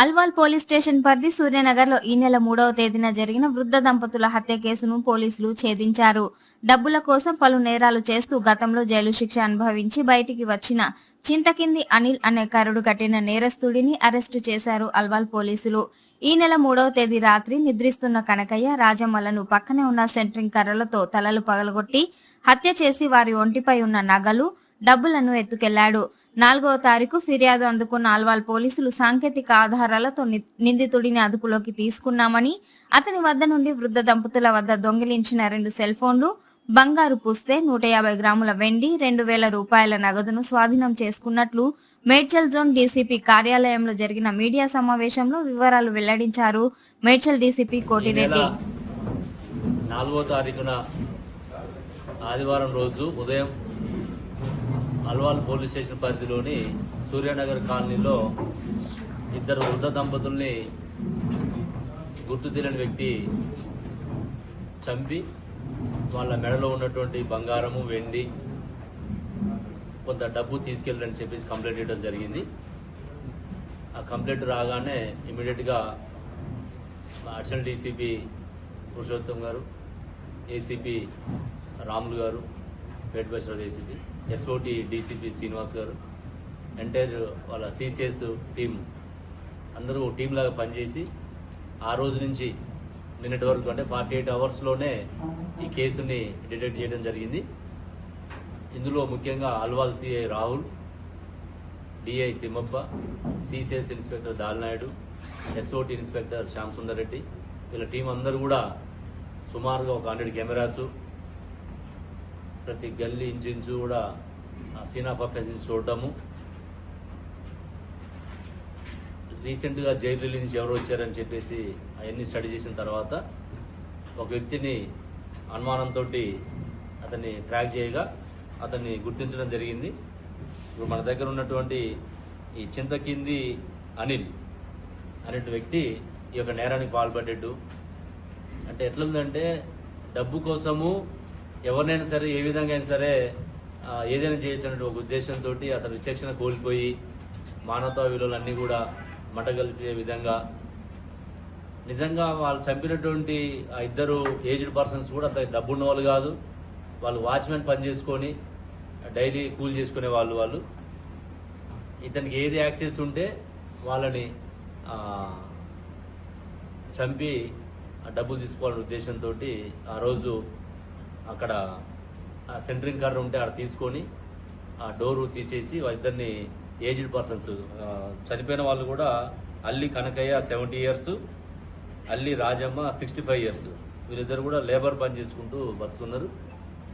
Alwal police station పరిధి సూర్యనగర్లో ఈ నెల మూడవ తేదీన జరిగిన వృద్ధ దంపతుల హత్య కేసును పోలీసులు ఛేదించారు. డబ్బుల కోసం పలు నేరాలు చేస్తూ గతంలో జైలు శిక్ష అనుభవించి బయటికి వచ్చిన చింతకింది అనిల్ అనే కరుడు కట్టిన నేరస్తుడిని అరెస్టు చేశారు అల్వాల్ పోలీసులు. ఈ నెల మూడవ తేదీ రాత్రి నిద్రిస్తున్న కనకయ్య రాజమ్మలను పక్కనే ఉన్న సెంట్రింగ్ కర్రలతో తలలు పగలగొట్టి హత్య చేసి వారి ఒంటిపై ఉన్న నగలు డబ్బులను ఎత్తుకెళ్ళాడు. నాలుగవ తారీఖు ఫిర్యాదు అందుకున్న ఆల్వాల్ పోలీసులు సాంకేతిక ఆధారాలతో ని- నిందితుడిని అదుపులోకి తీసుకున్నామని అతని వద్ద నుండి వృద్ధ దంపతుల వద్ద దొంగిలించిన రెండు సెల్ ఫోన్లు బంగారు పూస్తే నూట యాభై గ్రాముల వెండి రెండు వేల రూపాయల నగదును స్వాధీనం చేసుకున్నట్లు మేడ్చల్ జోన్ డీసీపీ కార్యాలయంలో జరిగిన మీడియా సమావేశంలో వివరాలు వెల్లడించారు మేడ్చల్ డీసీపీ కోటిరెడ్డి. నాలుగో తారీఖున ఆదివారం రోజు ఉదయం అల్వాల్ పోలీస్ స్టేషన్ పరిధిలోని సూర్యనగర్ కాలనీలో ఇద్దరు వృద్ధ దంపతుల్ని గుర్తు తెలియని వ్యక్తి చంపి వాళ్ళ మెడలో ఉన్నటువంటి బంగారము వెండి కొంత డబ్బు తీసుకెళ్ళని చెప్పేసి కంప్లైంట్ ఇవ్వడం జరిగింది. ఆ కంప్లైంట్ రాగానే ఇమీడియట్గా అడిషనల్ డీసీపీ పురుషోత్తం గారు ఏసీపీ రాములు గారు Pet Basheer ACP SOT DCP Srinivas గారు ఎంటైర్ వాళ్ళ సిసిఎస్ టీం అందరూ టీం లాగా పనిచేసి ఆ రోజు నుంచి నిన్నటి వరకు అంటే ఫార్టీ ఎయిట్ అవర్స్లోనే ఈ కేసుని డిటెక్ట్ చేయడం జరిగింది. ఇందులో ముఖ్యంగా Alwal CI Rahul DI Thimmappa CCS inspector Dalnaidu SOT inspector Shyam Sundar Reddy వీళ్ళ టీం అందరూ కూడా సుమారుగా ఒక హండ్రెడ్ కెమెరాసు ప్రతి గల్లీ ఇంచు కూడా సీన్ ఆఫ్ అఫెన్స్ చూడటము రీసెంట్గా జైలు రిలీజ్ నుంచి ఎవరు వచ్చారని చెప్పేసి అవన్నీ స్టడీ చేసిన తర్వాత ఒక వ్యక్తిని అనుమానంతో అతన్ని ట్రాక్ చేయగా అతన్ని గుర్తించడం జరిగింది. ఇప్పుడు మన దగ్గర ఉన్నటువంటి ఈ చింతకింది అనిల్ అనే వ్యక్తి ఈ యొక్క నేరానికి పాల్పడ్డాడు. అంటే ఎట్లుందంటే డబ్బు కోసము ఎవరినైనా సరే ఏ విధంగా అయినా సరే ఏదైనా చేయొచ్చు అనే ఒక ఉద్దేశంతో అతను విచక్షణ కోల్పోయి మానవతా విలువలన్నీ కూడా మటగలిపే విధంగా నిజంగా వాళ్ళు చంపినటువంటి ఆ ఇద్దరు ఏజ్డ్ పర్సన్స్ కూడా అంత డబ్బున్న వాళ్ళు కాదు. వాళ్ళు వాచ్మెన్ పని చేసుకొని డైలీ కూల్ చేసుకునే వాళ్ళు వాళ్ళు. ఇతనికి ఏది యాక్సెస్ ఉంటే వాళ్ళని చంపి ఆ డబ్బులు తీసుకోవాలనే ఉద్దేశంతో ఆ రోజు అక్కడ సెంటరింగ్ కర్ర ఉంటే అక్కడ తీసుకొని ఆ డోరు తీసేసి వాళ్ళిద్దరిని ఏజ్డ్ పర్సన్స్ చనిపోయిన వాళ్ళు కూడా అల్లి కనకయ్య సెవెంటీ ఇయర్స్ అల్లి రాజమ్మ సిక్స్టీ ఫైవ్ ఇయర్స్. వీళ్ళిద్దరు కూడా లేబర్ పని చేసుకుంటూ బతుకున్నారు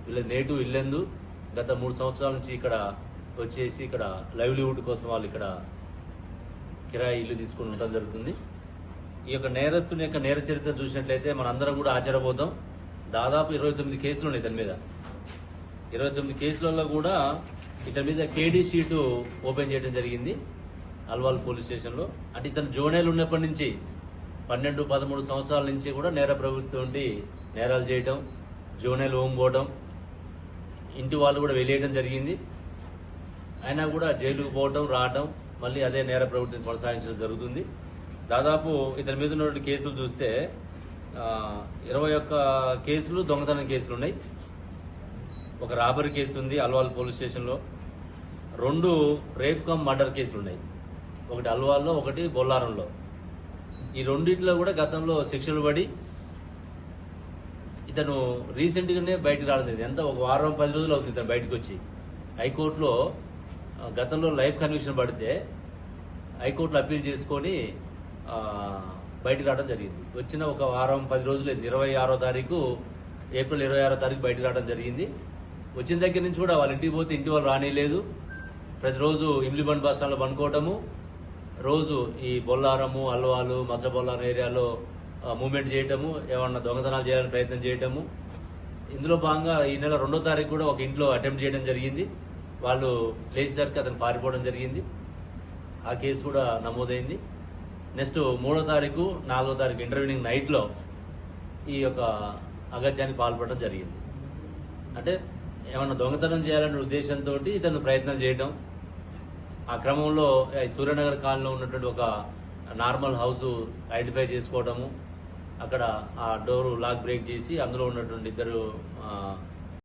వీళ్ళ నేటివ్ ఇల్లెందు గత మూడు సంవత్సరాల నుంచి ఇక్కడ వచ్చేసి ఇక్కడ లైవ్లీవుడ్ కోసం వాళ్ళు ఇక్కడ కిరాయి ఇల్లు తీసుకుని ఉండడం జరుగుతుంది. ఈ యొక్క నేరస్తుని యొక్క నేర చరిత్ర చూసినట్లయితే మనందరం కూడా ఆశ్చర్యపోతాం. దాదాపు ఇరవై తొమ్మిది కేసులు ఉన్నాయి ఇతని మీద. ఇరవై తొమ్మిది కేసులలో కూడా ఇతని మీద కేడీ షీటు ఓపెన్ చేయడం జరిగింది అల్వాల్ పోలీస్ స్టేషన్లో. అంటే ఇతను జోనేలు ఉన్నప్పటి నుంచి పన్నెండు పదమూడు సంవత్సరాల నుంచి కూడా నేర ప్రభుత్వం నేరాలు చేయటం జోనేలు ఓంపోవడం ఇంటి వాళ్ళు కూడా వెళ్ళేయడం జరిగింది. అయినా కూడా జైలుకు పోవటం రావటం మళ్ళీ అదే నేర ప్రవృత్తిని కొనసాగించడం జరుగుతుంది. దాదాపు ఇతని మీద ఉన్నటువంటి కేసులు చూస్తే ఇరవై ఒక్క కేసులు దొంగతనం కేసులు ఉన్నాయి. ఒక రాబరీ కేసు ఉంది అల్వాల్ పోలీస్ స్టేషన్లో. రెండు రేప్ కమ్ మర్డర్ కేసులు ఉన్నాయి. ఒకటి అల్వాల్లో ఒకటి బొల్లారంలో. ఈ రెండిట్లో కూడా గతంలో శిక్షలు పడి ఇతను రీసెంట్గానే బయటకు రావడం ఎంత? ఒక వారం పది రోజులు అవుతుంది ఇతను బయటకు వచ్చి హైకోర్టులో గతంలో లైఫ్ కన్విక్షన్ పడితే హైకోర్టులో అప్పీల్ చేసుకొని బయటికి రావడం జరిగింది. వచ్చిన ఒక వారం పది రోజులు ఇరవై ఆరో తారీఖు ఏప్రిల్ ఇరవై ఆరో తారీఖు బయటికి రావడం జరిగింది. వచ్చిన దగ్గర నుంచి కూడా వాళ్ళ ఇంటికి పోతే ఇంటి వాళ్ళు రానిలేదు. ప్రతిరోజు ఇమ్లిబండ్ బస్ స్టాండ్లో పండుకోవటము. రోజు ఈ బొల్లారము అల్వాలు మచ్చ బొల్లారం ఏరియాలో మూమెంట్ చేయటము ఏమన్నా దొంగతనాలు చేయాలని ప్రయత్నం చేయటము. ఇందులో భాగంగా ఈ నెల రెండో తారీఖు కూడా ఒక ఇంట్లో అటెంప్ట్ చేయడం జరిగింది. వాళ్ళు లేచేసరికి అతను పారిపోవడం జరిగింది. ఆ కేసు కూడా నమోదైంది. నెక్స్ట్ మూడో తారీఖు నాలుగో తారీఖు ఇంటర్వ్యూనింగ్ నైట్లో ఈ యొక్క అగత్యానికి పాల్పడడం జరిగింది. అంటే ఏమన్నా దొంగతనం చేయాలనే ఉద్దేశంతో ఇతను ప్రయత్నం చేయడం ఆ క్రమంలో సూర్యనగర్ కాలనీలో ఉన్నటువంటి ఒక నార్మల్ హౌస్ ఐడెంటిఫై చేసుకోవడము అక్కడ ఆ డోరు లాక్ బ్రేక్ చేసి అందులో ఉన్నటువంటి ఇద్దరు